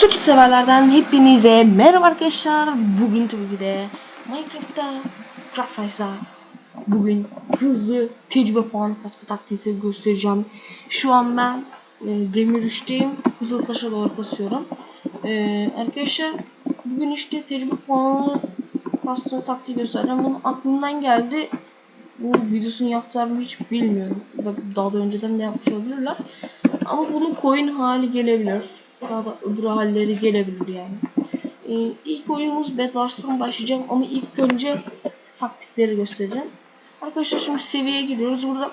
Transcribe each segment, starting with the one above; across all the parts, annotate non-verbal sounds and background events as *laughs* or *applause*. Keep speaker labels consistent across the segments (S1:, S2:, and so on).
S1: Sucuk severlerden hepinize merhaba arkadaşlar. Bugün tabii ki de Minecraft'ta Craft Rice'da bugün hızlı tecrübe puan kasma taktiği göstereceğim. Şu an ben e, demir üçteyim. Kızıl taşa doğru kasıyorum. E, arkadaşlar bugün işte tecrübe puanı kasma taktiği göstereceğim. Bunun aklımdan geldi. Bu videosunu yaptılar hiç bilmiyorum. Daha da önceden de yapmış olabilirler. Ama bunun coin hali gelebilir. Daha da öbür halleri gelebilir yani. Ee, ilk oyunumuz Bedwars'tan başlayacağım ama ilk önce taktikleri göstereceğim. Arkadaşlar şimdi seviyeye giriyoruz. Burada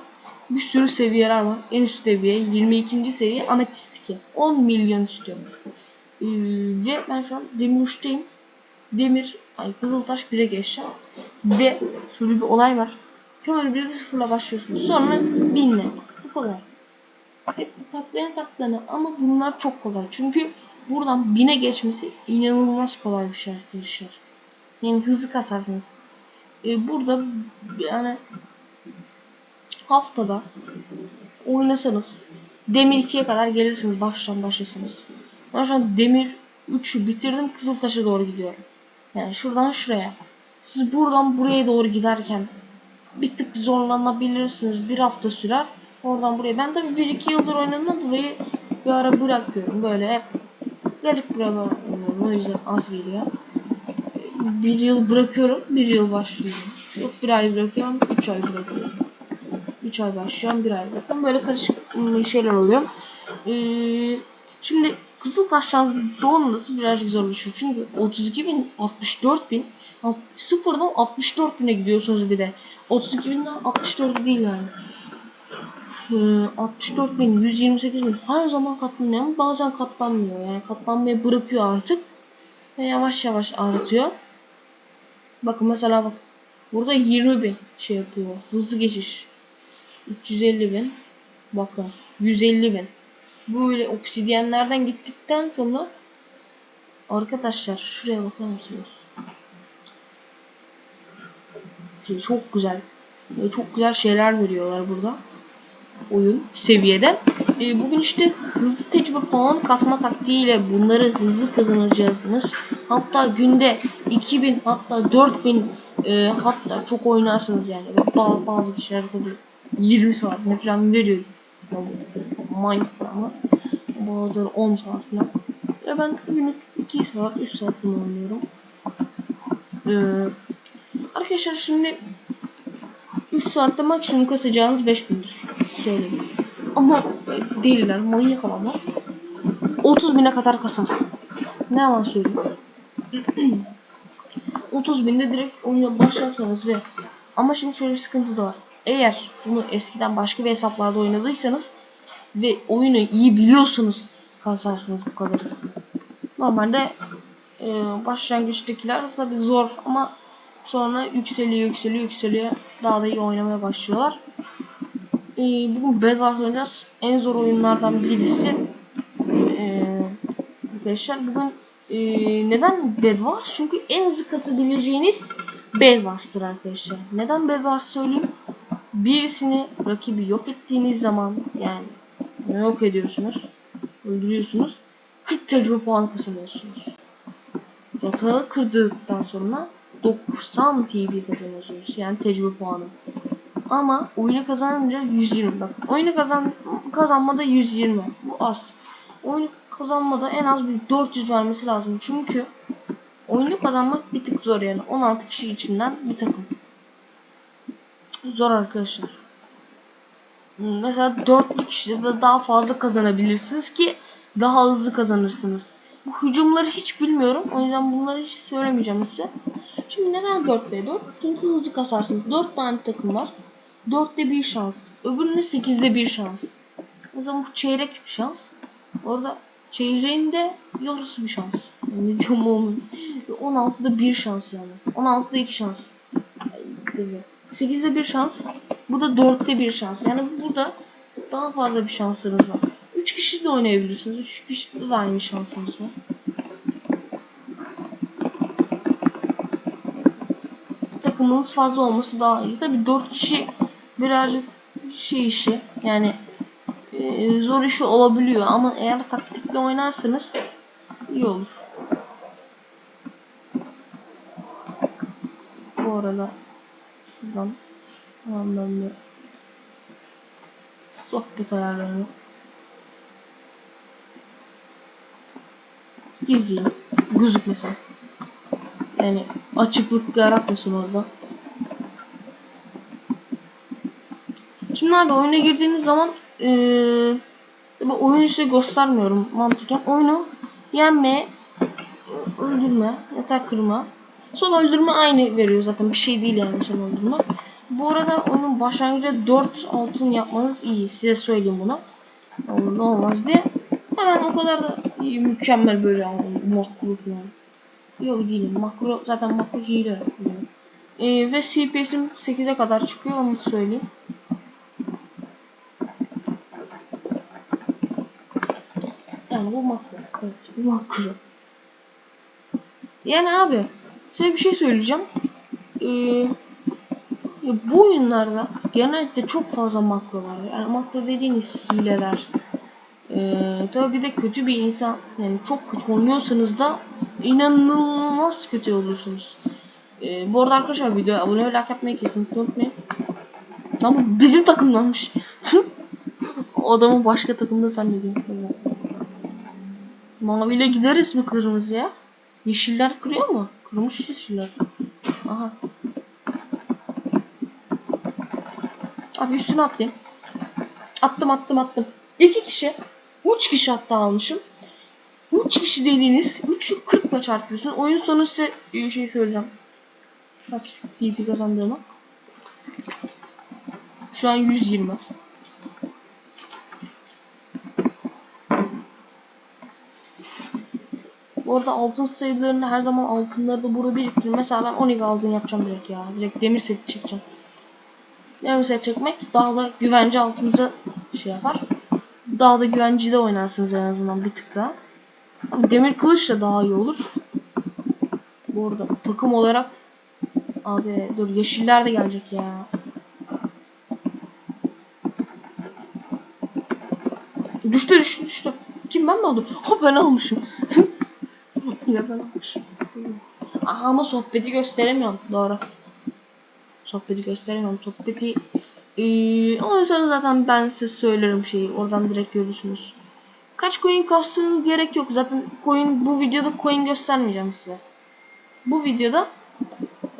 S1: bir sürü seviyeler var. En üst seviye 22. seviye ametist 2. 10 milyon istiyorum. Ee, ve ben şu an demir uçtayım. Demir, ay kızıltaş 1'e geçeceğim. Ve şöyle bir olay var. Kömür 1'de sıfırla başlıyorsunuz. Sonra 1000'le. Bu kadar. Katlayan katlanı ama bunlar çok kolay. Çünkü buradan bine geçmesi inanılmaz kolay bir şey arkadaşlar. Yani hızlı kasarsınız. Ee, burada yani haftada oynasanız demir 2'ye kadar gelirsiniz. Baştan başlasınız. Ben şu an demir 3'ü bitirdim. Kızıltaş'a doğru gidiyorum. Yani şuradan şuraya. Siz buradan buraya doğru giderken bir tık zorlanabilirsiniz. Bir hafta sürer. Oradan buraya. Ben tabii 1-2 yıldır oynadığımdan dolayı bir ara bırakıyorum. Böyle hep garip bir ara oynuyorum. O yüzden az geliyor. Bir yıl bırakıyorum. Bir yıl başlıyorum. Yok bir ay bırakıyorum. Üç ay bırakıyorum. Üç ay başlıyorum. Bir ay bırakıyorum. Böyle karışık ıı, şeyler oluyor. Ee, şimdi Kızıltaş'tan doğması birazcık zorlaşıyor. Çünkü 32 bin, 64 bin sıfırdan 64 bine gidiyorsunuz bir de. 32 binden 64 değil yani. 64 bin, 128 bin her zaman katlanıyor ama bazen katlanmıyor. Yani katlanmayı bırakıyor artık. Ve yavaş yavaş artıyor. Bakın mesela bak. Burada 20 bin şey yapıyor. Hızlı geçiş. 350 bin. Bakın 150 bin. Böyle obsidyenlerden gittikten sonra arkadaşlar şuraya bakar mısınız? Şey, çok güzel. Çok güzel şeyler veriyorlar burada oyun seviyede. E, bugün işte hızlı tecrübe puan kasma taktiğiyle bunları hızlı kazanacağız. Hatta günde 2000 hatta 4000 e, hatta çok oynarsınız yani. Bazı, bazı kişiler tabii 20 saat ne falan veriyor. Minecraft ama bazıları 10 saat falan. Ya ben günlük 2 saat 3 saat bunu oynuyorum. Ee, arkadaşlar şimdi 3 saatte maksimum kasacağınız 5000'dir. Söyleyeyim. Ama deliler, manyak adamlar 30 bine kadar kasar. Ne yalan söyleyeyim. *clears throat* 30 binde direkt oyuna başlarsanız ve ama şimdi şöyle bir sıkıntı da var. Eğer bunu eskiden başka bir hesaplarda oynadıysanız ve oyunu iyi biliyorsanız kasarsınız bu kadar hızlı. Normalde e, başlangıçtakiler tabi zor ama sonra yükseliyor yükseliyor yükseliyor daha da iyi oynamaya başlıyorlar. E, bugün Bedwars oynayacağız. En zor oyunlardan birisi. E, arkadaşlar bugün e, neden Bedwars? Çünkü en hızlı kasabileceğiniz Bedwars'tır arkadaşlar. Neden Bedwars söyleyeyim? Birisini rakibi yok ettiğiniz zaman yani yok ediyorsunuz. Öldürüyorsunuz. 40 tecrübe puanı kazanıyorsunuz. Yatağı kırdıktan sonra 90 TB kazanıyorsunuz. Yani tecrübe puanı. Ama oyunu kazanınca 120. Bak oyunu kazan kazanmada 120. Bu az. Oyunu kazanmada en az bir 400 vermesi lazım. Çünkü oyunu kazanmak bir tık zor yani. 16 kişi içinden bir takım. Zor arkadaşlar. Mesela 4 kişide de daha fazla kazanabilirsiniz ki daha hızlı kazanırsınız. Bu hücumları hiç bilmiyorum. O yüzden bunları hiç söylemeyeceğim size. Şimdi neden 4v4? Çünkü hızlı kasarsınız. 4 tane takım var. 4'te 1 şans. Öbüründe 8'de 1 şans. O zaman bu çeyrek bir şans. Orada çeyreğinde yarısı bir şans. Yani ne diyorum oğlum. 16'da 1 şans yani. 16'da 2 şans. 8'de 1 şans. Bu da 4'te 1 şans. Yani burada daha fazla bir şansınız var. 3 kişi de oynayabilirsiniz. 3 kişi de aynı şansınız var. Takımınız fazla olması daha iyi. Tabi 4 kişi birazcık şey işi yani e, zor işi olabiliyor ama eğer taktikle oynarsanız iyi olur. Bu arada şuradan de sohbet ayarlarını izleyeyim. Gözükmesin. Yani açıklık yaratmasın orada. Şimdi abi oyuna girdiğiniz zaman eee tabii oyunu size göstermiyorum mantıken. Oyunu yenme, öldürme, yatak kırma. Son öldürme aynı veriyor zaten. Bir şey değil yani son öldürme. Bu arada onun başlangıçta 4 altın yapmanız iyi. Size söyleyeyim bunu. Olur ne olmaz diye. Hemen o kadar da iyi, mükemmel böyle yani makro falan. Yok değilim. Makro zaten makro hile. Ee, ve CPS'im 8'e kadar çıkıyor onu söyleyeyim. Yani bu makro. Evet bu makro. Yani abi size bir şey söyleyeceğim. Ee, bu oyunlarda genellikle çok fazla makro var. Yani makro dediğiniz hileler. Ee, tabii bir de kötü bir insan yani çok kötü oynuyorsanız da inanılmaz kötü olursunuz. Ee, bu arada arkadaşlar videoya abone ve like atmayı kesinlikle unutmayın. Ama bizim takımdanmış. *laughs* adamı başka takımda zannediyorum. Maviyle gideriz mi kırmızıya? Yeşiller kırıyor mu? Kırmış yeşiller. Aha. Abi üstüne atlayayım. Attım attım attım. İki kişi. Üç kişi hatta almışım. Üç kişi dediğiniz 3'ü 40 ile çarpıyorsun. Oyun sonu size bir şey söyleyeceğim. Kaç TP kazandığımı. Şu an 120. Bu arada altın sayılarını her zaman altınları da burada biriktirin. Mesela ben 12 altın yapacağım direkt ya. Direkt demir set çekeceğim. Demir set çekmek daha da güvence altınıza şey yapar. Daha da güvenceli oynarsınız en azından bir tık daha. Demir kılıç da daha iyi olur. Bu arada takım olarak abi dur yeşiller de gelecek ya. Düştü düştü düştü. Kim ben mi aldım? *laughs* Ha ben almışım. Aa, ama sohbeti gösteremiyorum. Doğru. Sohbeti gösteremiyorum. Sohbeti ee, ondan sonra zaten ben size söylerim şeyi. Oradan direkt görürsünüz. Kaç coin kastığınız gerek yok. Zaten coin bu videoda coin göstermeyeceğim size. Bu videoda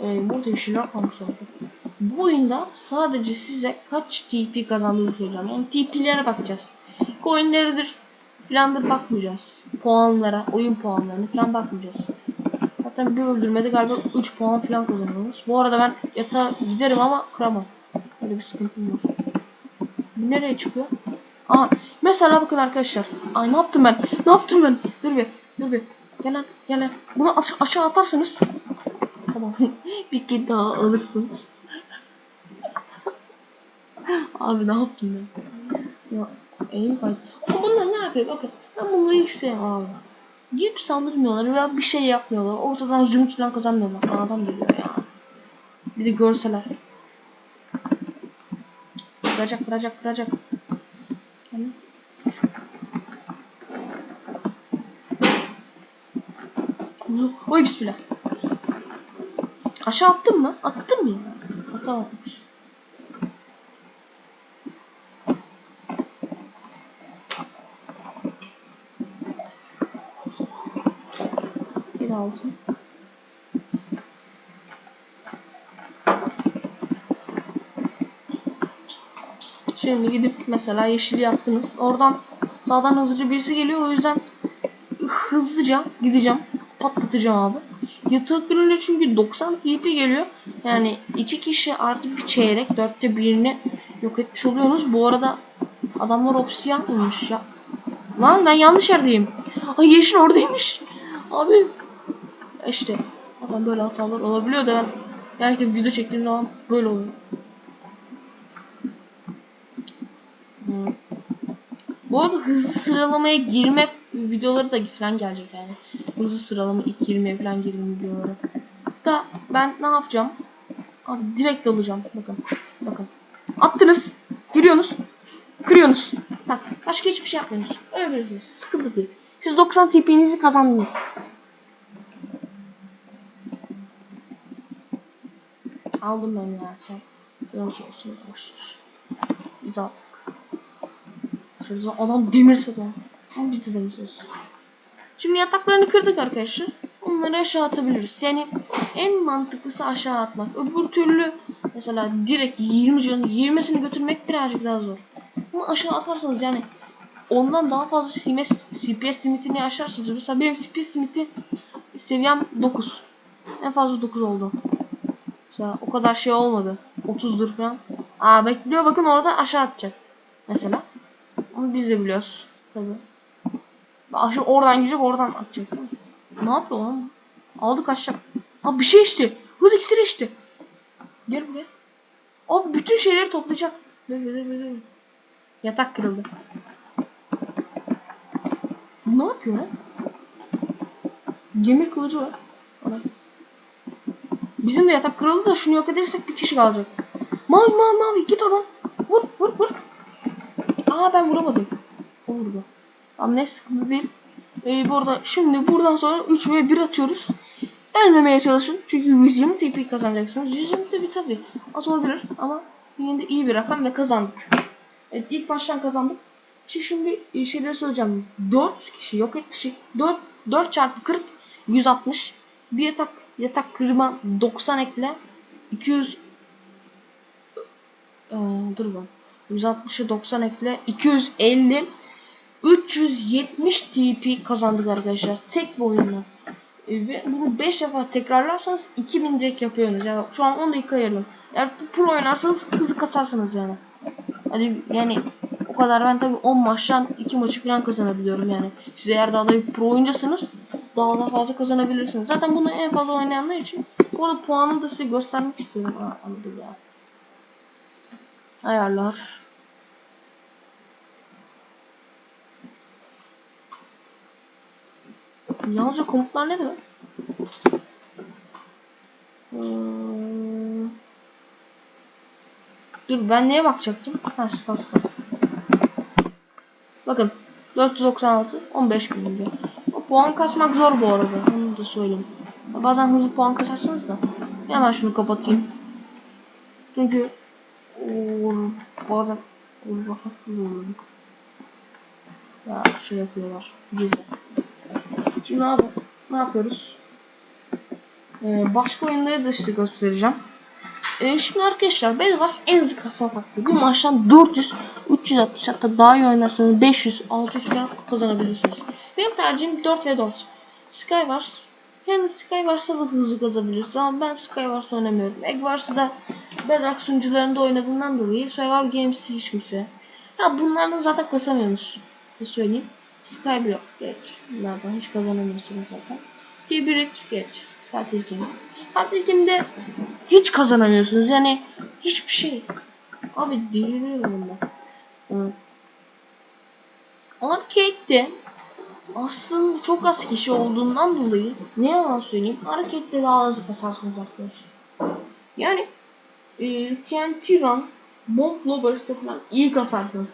S1: e, burada yeşiller kalmış zaten. Bu oyunda sadece size kaç TP kazandığını söyleyeceğim. Yani TP'lere bakacağız. Coinleridir filandır bakmayacağız. Puanlara, oyun puanlarına falan bakmayacağız. Zaten bir öldürmede galiba 3 puan falan kazanıyoruz. Bu arada ben yatağa giderim ama kıramam. Öyle bir sıkıntım var. Nereye çıkıyor? Aa, mesela bakın arkadaşlar. Ay ne yaptım ben? Ne yaptım ben? Dur bir, dur bir. Gel lan, gel lan. Bunu aş aşağı atarsanız tamam. *laughs* bir kez daha alırsınız. *laughs* Abi ne yaptım ben? Ya kaydı. Ama bunlar yapıyor? Bakın ben bunları hiç sevmem abi. Gidip saldırmıyorlar veya bir şey yapmıyorlar. Ortadan zümrüt falan kazanmıyorlar. Adam geliyor ya. Bir de görseler. Kıracak kıracak kıracak. Hani? Oy bismillah. Aşağı attın mı? Attın mı ya? Atamamış. Bir altın. Şimdi gidip mesela yeşili yaptınız. Oradan sağdan hızlıca birisi geliyor. O yüzden hızlıca gideceğim. Patlatacağım abi. Yatağı kırınca çünkü 90 TP geliyor. Yani iki kişi artı bir çeyrek. Dörtte birini yok etmiş oluyorsunuz. Bu arada adamlar opsiyon olmuş ya. Lan ben yanlış yerdeyim. Ay yeşil oradaymış. Abi. İşte. Adam böyle hatalar olabiliyor da ben gerçekten video çektiğim zaman böyle oluyor. Hmm. Bu arada hızlı sıralamaya girme videoları da falan gelecek yani. Hızlı sıralama ilk 20'ye falan girme videoları. Da ben ne yapacağım? Abi direkt alacağım. Bakın. Bakın. Attınız. Giriyorsunuz. Kırıyorsunuz. Bak başka hiçbir şey yapmıyorsunuz. Öyle bir şey. Sıkıntı değil. Siz 90 TP'nizi kazandınız. Aldım ben ya sen. Yanlış olsun boşver. Biz aldık. Şurada adam demir satıyor. Ama biz de demir satıyoruz. Şimdi yataklarını kırdık arkadaşlar. Onları aşağı atabiliriz. Yani en mantıklısı aşağı atmak. Öbür türlü mesela direkt 20 canı 20'sini götürmek birazcık daha zor. Ama aşağı atarsanız yani ondan daha fazla CPS, CPS limitini aşarsınız. Mesela benim CPS limiti seviyem 9. En fazla 9 oldu. Mesela o kadar şey olmadı. 30'dur falan. Aa bekliyor bakın orada aşağı atacak. Mesela. Onu biz de biliyoruz. Tabi. Aşağı oradan gidecek oradan atacak. Ne yapıyor lan? Aldık aşağı. Abi bir şey içti. Hız iksiri içti. Gel buraya. Abi bütün şeyleri toplayacak. Dur dur dur dur. Yatak kırıldı. Ne yapıyor lan? Demir kılıcı var. Adam. Bizim de yatak kırıldı da şunu yok edersek bir kişi kalacak. Mavi mavi mavi git oradan. Vur vur vur. Aa ben vuramadım. O vurdu. Tamam ne sıkıntı değil. Ee, bu arada şimdi buradan sonra 3 ve 1 atıyoruz. Ölmemeye çalışın. Çünkü 120 TP kazanacaksınız. 120 TP tabi az olabilir ama yine de iyi bir rakam ve kazandık. Evet ilk baştan kazandık. Şimdi, şimdi şeyleri söyleyeceğim. 4 kişi yok etmişik. 4, 4 çarpı 40 160. Bir yatak yatak kırma 90 ekle. 200 ee, dur ben. 160'ı 90 ekle. 250 370 TP kazandık arkadaşlar. Tek bir oyunla. Ee, ve bunu 5 defa tekrarlarsanız 2000 direkt yapıyorsunuz. Yani şu an 10 dakika ayırdım. Eğer pro oynarsanız hızlı kasarsınız yani. Hadi yani o kadar ben tabi 10 maçtan 2 maçı falan kazanabiliyorum yani. Siz eğer daha da bir pro oyuncasınız daha da fazla kazanabilirsiniz. Zaten bunu en fazla oynayanlar için bu arada puanımı da size göstermek istiyorum. Aa, ya. Ayarlar. Yalnızca komutlar ne demek? Hmm. Dur ben neye bakacaktım? Ha statsa. Bakın 496 15 gün diyor. Puan kasmak zor bu arada. Onu da söyleyeyim. Bazen hızlı puan kasarsınız da. Hemen şunu kapatayım. Çünkü Oo, bazen rahatsız oluyorum. Ya şey yapıyorlar. Gizli. Şimdi yap ne yapıyoruz? Ee, başka oyunları da işte göstereceğim. Ee, şimdi arkadaşlar Bedwars en hızlı kasma taktiği. Bir maçtan 400, 360 hatta daha iyi oynarsanız 500, 600 falan kazanabilirsiniz. Benim tercihim 4 ve 4. Skywars yani Skywars'ta da hızlı kazanabilirsiniz ama ben Skywars oynamıyorum. Eggwars'ı da Bedrock sunucularında oynadığından dolayı Survival Games hiç kimse. Ya bunlardan zaten kasamıyorsunuz. Size söyleyeyim. Skyblock geç. Bunlardan hiç kazanamıyorsunuz zaten. T-Bridge geç. Tatil Team. Tatil Team'de hiç kazanamıyorsunuz. Yani hiçbir şey. Abi deliriyorum. Evet. Arcade'de aslında çok az kişi olduğundan dolayı ne yalan söyleyeyim Arcade'de daha hızlı kasarsınız arkadaşlar. Yani e, TNT Run, Bomb Blobbers'ta falan iyi kasarsınız.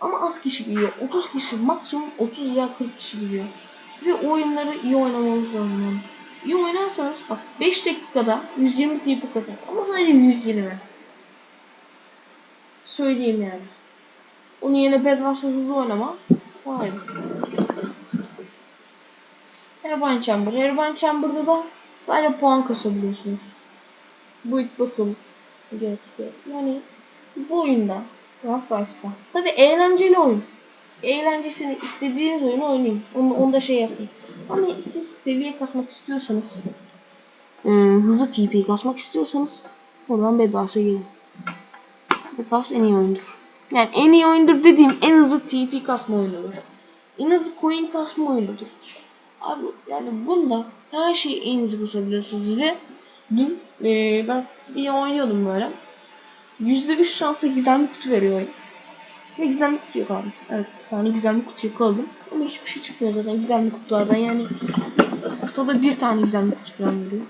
S1: Ama az kişi giriyor. 30 kişi maksimum 30 veya 40 kişi giriyor. Ve oyunları iyi oynamanız lazım. İyi oynarsanız bak 5 dakikada 120 TP kasar. Ama sadece 120. Söyleyeyim yani. Onun yerine Bedwars'la hızlı oynama. Hayır. Airborne Chamber. Airborne Chamber'da da sadece puan kasabiliyorsunuz. Build Battle. Geç geç. Yani bu oyunda Rough Rice'da. Tabi eğlenceli oyun. Eğlencesini istediğiniz oyunu oynayın. Onu, onda şey yapın. Ama siz seviye kasmak istiyorsanız e, hızlı TP kasmak istiyorsanız o zaman Bedwars'a gelin. Bedwars en iyi oyundur. Yani en iyi oyundur dediğim en hızlı TP kasma oyunudur. En hızlı coin kasma oyunudur. Abi yani bunda her şeyi en hızlı kasabilirsiniz ve dün e, ben bir oynuyordum böyle. %3 şansa gizemli kutu veriyor oyun. Ve gizemli kutu abi. Evet bir tane gizemli kutu yakaladım. Ama hiçbir şey çıkmıyor zaten gizemli kutulardan yani. Kutuda bir tane gizemli kutu falan veriyor.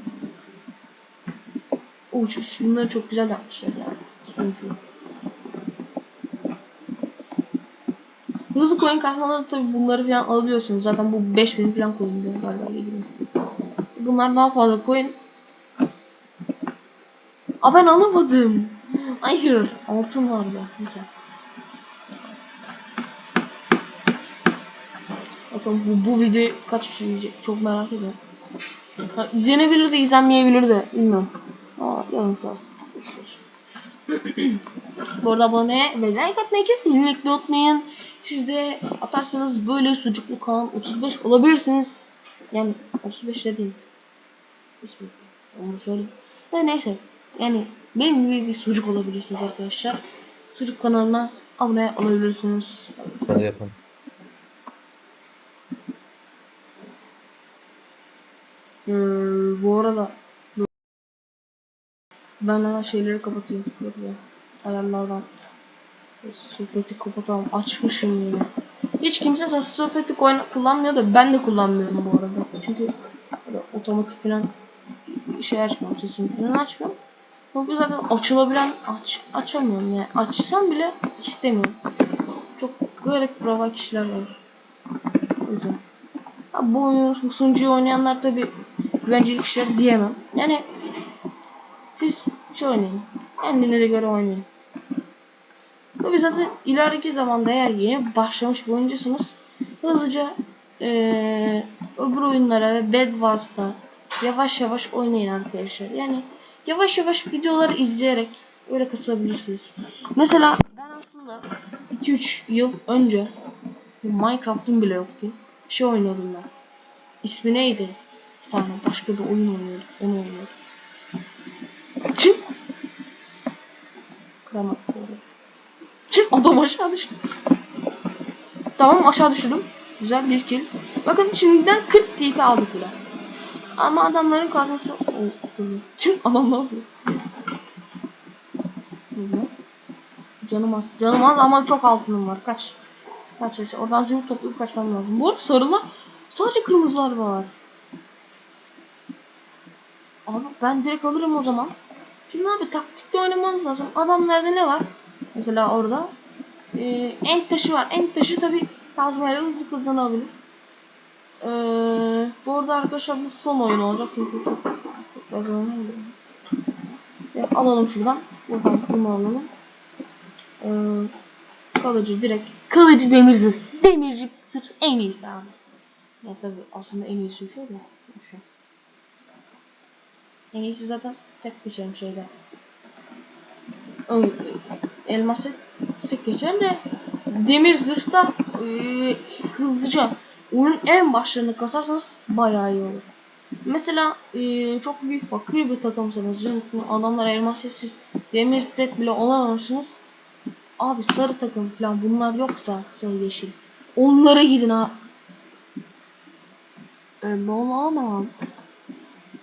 S1: O şu şunları çok güzel yapmışlar yani. Sonucu. Hızlı coin kasmada tabi bunları falan alabiliyorsunuz. Zaten bu 5000 falan coin diyor galiba 7000. Bunlar daha fazla coin. Aa ben alamadım. Hayır. Altın vardı. Güzel. Bakın bu, bu video kaç kişi izleyecek çok merak ediyorum. Ha, izlenebilir de izlenmeyebilir de bilmiyorum. Aa canım sağ olsun. Bu arada abone ve like atmayı kesinlikle unutmayın. Siz de atarsanız böyle sucuklu kan 35 olabilirsiniz. Yani 35 dediğim. İsmi. Onu söyleyeyim. Ya neyse. Yani benim gibi bir sucuk olabilirsiniz arkadaşlar. Sucuk kanalına abone olabilirsiniz.
S2: Hadi yapalım.
S1: Ee, bu arada ben hemen şeyleri kapatayım. Ayarlardan. Sohbeti kapatalım. Açmışım yine. Hiç kimse sohbeti kullanmıyor da ben de kullanmıyorum bu arada. Çünkü otomatik falan şey açmıyorum. Sesimi falan açmıyorum. Çünkü zaten açılabilen aç açamıyorum yani. Açsam bile istemiyorum. Çok garip brava kişiler var. O yüzden. Ha, bu oyunu sunucuyu oynayanlar tabi güvenceli kişiler diyemem. Yani siz şey oynayın. Kendinize göre oynayın. Tabi zaten ilerideki zamanda eğer yeni başlamış bir oyuncusunuz hızlıca eee öbür oyunlara ve Bed Wars'ta yavaş yavaş oynayın arkadaşlar. Yani yavaş yavaş videoları izleyerek öyle kasabilirsiniz. Mesela ben aslında 2-3 yıl önce Minecraft'ım bile yoktu. Şey oynuyordum ben. İsmi neydi? Bir tane başka bir oyun oynuyordum. Onu oynuyordum. Çık. Kıramak Çık adam aşağı düştü. Tamam aşağı düşürdüm. Güzel bir kill. Bakın şimdiden 40 TP aldık bile. Ama adamların kazması... Çık adam ne yapıyor? Canım az. Canım az ama çok altınım var. Kaç. Kaç kaç. Oradan zümrüt toplayıp kaçmam lazım. Bu arada sarılar sadece kırmızılar var. Abi ben direkt alırım o zaman. Şimdi abi taktikte oynamanız lazım. Adamlarda ne var? Mesela orada e, enk taşı var. Enk taşı tabi kazmayla hızlı kazanabilir. E, bu arada arkadaşlar bu son oyun olacak çünkü çok çok fazla oynamıyorum. Ya, alalım şuradan. Buradan bunu alalım. E, kalıcı direkt. Kılıcı demir zırh. Demirci zırh en iyisi abi. Ya tabi aslında en iyisi şu da. Şu. En iyisi zaten tek geçerim şeyde. Ö- Elması tek geçerim de demir zırhta e, hızlıca oyunun en başlarını kasarsanız bayağı iyi olur. Mesela e, çok büyük fakir bir takımsanız adamlar elmas siz demir set bile olamamışsınız. Abi sarı takım falan bunlar yoksa sarı yeşil. Onlara gidin ha. E, normal ama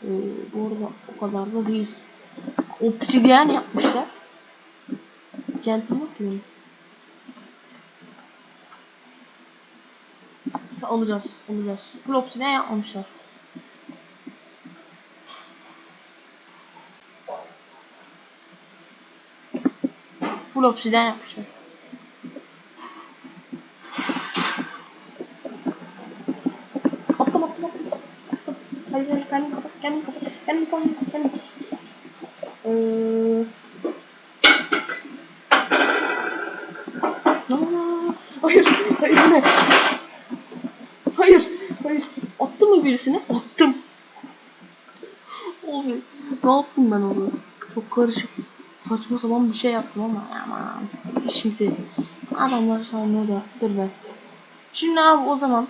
S1: ee, bu arada o kadar da değil. Obsidiyen yapmışlar. Kentin yok mu? Neyse alacağız, alacağız. Full obsidiyen yapmamışlar. Full obsidiyen yapmışlar. Attım attım attım. attım. Hayır hayır kendini kapat kendini kapat. Kendini kapat kendini kapat. Eee... Aa, Hayır hayır ne? Hayır hayır. Mı birisini? Attım. Oğlum ne yaptım ben orada? Çok karışık. Saçma sapan bir şey yaptım ama aman işimizi adamları sanmıyor da dur be. Şimdi abi o zaman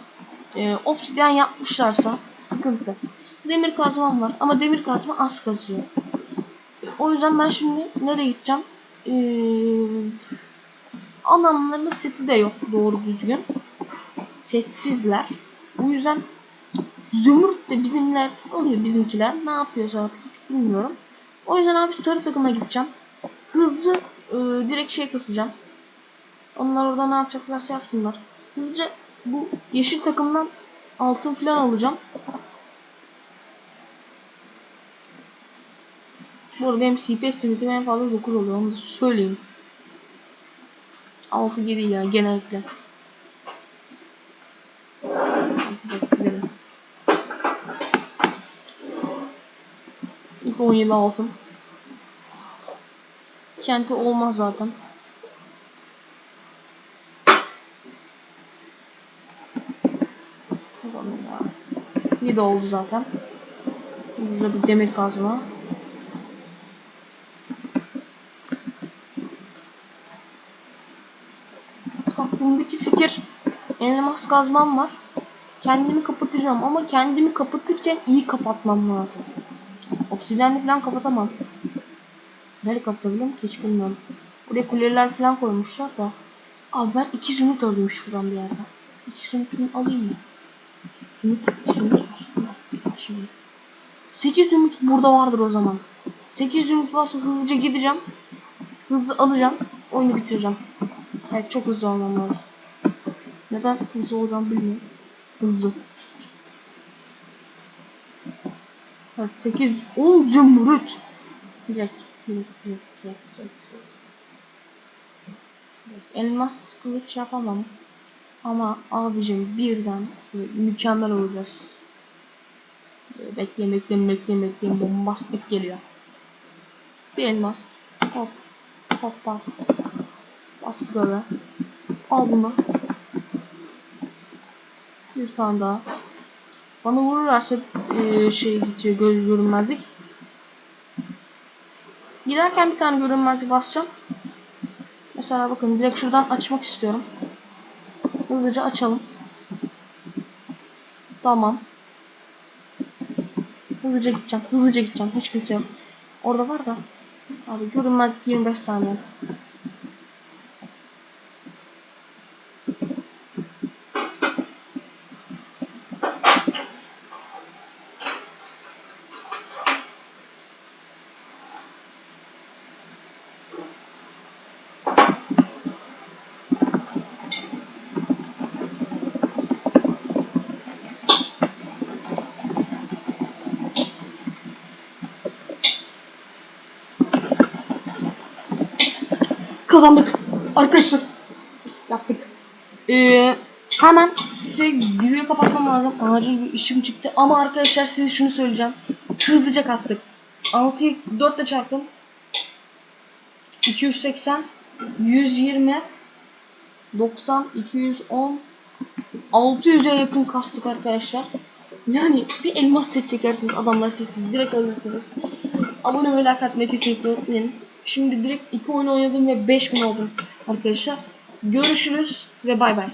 S1: e, obsidyen yapmışlarsa sıkıntı. Demir kazmam var ama demir kazma az kazıyor. O yüzden ben şimdi nereye gideceğim? E, adamların seti de yok doğru düzgün. Setsizler. O yüzden Zümrüt de bizimler alıyor bizimkiler. Ne yapıyorsa artık hiç bilmiyorum. O yüzden abi sarı takıma gideceğim. Hızlı e, direkt şey kasacağım. Onlar orada ne yapacaklarsa yapsınlar. Hızlıca bu yeşil takımdan altın falan alacağım. Bu arada benim CPS limitim en fazla 9 oluyor onu da söyleyeyim. 6 7 ya genellikle. 17 altın. TNT olmaz zaten. Tamam ya. 7 oldu zaten. Hızlıca bir demir kazma. Aklımdaki fikir elmas kazmam var. Kendimi kapatacağım ama kendimi kapatırken iyi kapatmam lazım. Obsidiyenle falan kapatamam. Nereye kapatabilirim ki hiç bilmiyorum. Buraya kuleler falan koymuşlar da. Abi ben iki zümrüt alayım şuradan bir yerden. İki zümrütümü alayım mı? Zümrüt, zümrüt var. Şimdi. 8 zümrüt burada vardır o zaman. 8 zümrüt varsa hızlıca gideceğim. Hızlı alacağım. Oyunu bitireceğim. Evet çok hızlı olmam lazım. Neden hızlı olacağım bilmiyorum. Hızlı. Evet 8 10 zümrüt. Direkt. direkt, direkt, direkt, direkt, direkt. Elmas kılıç yapamam. Ama abicim birden böyle mükemmel olacağız. Böyle Bekleyin bekleyin bekleyin bekleyin bombastik geliyor. Bir elmas. Hop. Hop bas. Bastık öyle. Al bunu. Bir tane daha. Bana vururlarsa eee, şey gidiyor göz görünmezlik. Giderken bir tane görünmezlik basacağım. Mesela bakın direkt şuradan açmak istiyorum. Hızlıca açalım. Tamam. Hızlıca gideceğim. Hızlıca gideceğim. Hiç kimse yok. Orada var da. Abi görünmezlik 25 saniye. Kazandık. Arkadaşlar. Yaptık. Ee, hemen size videoyu kapatmam lazım. Acil bir işim çıktı. Ama arkadaşlar size şunu söyleyeceğim. Hızlıca kastık. 6'yı 4 ile çarpın. 280 120 90 210 600'e yakın kastık arkadaşlar. Yani bir elmas set çekersiniz adamlar sessiz direkt alırsınız. Abone ve like atmayı kesinlikle unutmayın. Şimdi direkt iki oyun oynadım ve 5000 oldum arkadaşlar. Görüşürüz ve bay bay.